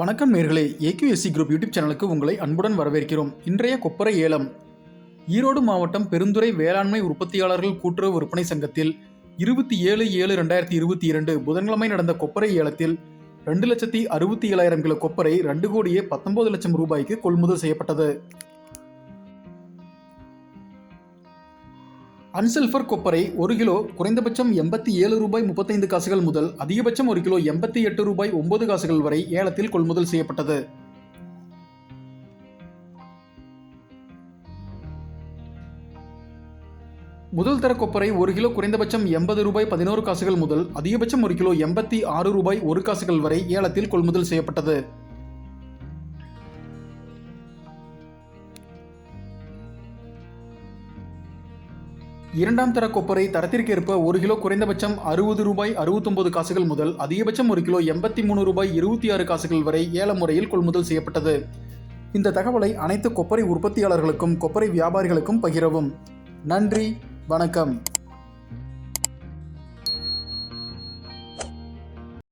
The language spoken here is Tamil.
வணக்கம் நேர்களே. ஏக்யூஎஸ்சி குரூப் யூடியூப் சேனலுக்கு உங்களை அன்புடன் வரவேற்கிறோம். இன்றைய கொப்பரை ஏலம். ஈரோடு மாவட்டம் பெருந்துறை வேளாண்மை உற்பத்தியாளர்கள் கூட்டுறவு விற்பனை சங்கத்தில் இருபத்தி ஏழு ஏழு ரெண்டாயிரத்தி இருபத்தி இரண்டு புதன்கிழமை நடந்த கொப்பரை ஏலத்தில் ரெண்டு லட்சத்தி அறுபத்தி ஏழாயிரம் கிலோ கொப்பரை ரெண்டு கோடியே பத்தொன்பது லட்சம் ரூபாய்க்கு கொள்முதல் செய்யப்பட்டது. அன்சல்ஃபர் கொப்பரை ஒரு கிலோ குறைந்தபட்சம் எண்பத்தி ஏழு ரூபாய் முப்பத்தைந்து காசுகள் முதல் அதிகபட்சம் ஒரு கிலோ எண்பத்தி எட்டு ரூபாய் ஒன்பது காசுகள் வரை ஏலத்தில் கொள்முதல் செய்யப்பட்டது. முதல் தர கொப்பரை ஒரு கிலோ குறைந்தபட்சம் எண்பது ரூபாய் பதினோரு காசுகள் முதல் அதிகபட்சம் ஒரு கிலோ எண்பத்தி ஆறு ரூபாய் ஒரு காசுகள் வரை ஏலத்தில் கொள்முதல் செய்யப்பட்டது. இரண்டாம் தர கொப்பரை தரத்திற்கேற்ப ஒரு கிலோ குறைந்தபட்சம் அறுபது ரூபாய் அறுபத்தொன்பது காசுகள் முதல் அதிகபட்சம் ஒரு கிலோ எண்பத்தி மூணு ரூபாய் இருபத்தி ஆறு காசுகள் வரை ஏல முறையில் கொள்முதல் செய்யப்பட்டது. இந்த தகவலை அனைத்து கொப்பரை உற்பத்தியாளர்களுக்கும் கொப்பரை வியாபாரிகளுக்கும் பகிரவும். நன்றி வணக்கம்.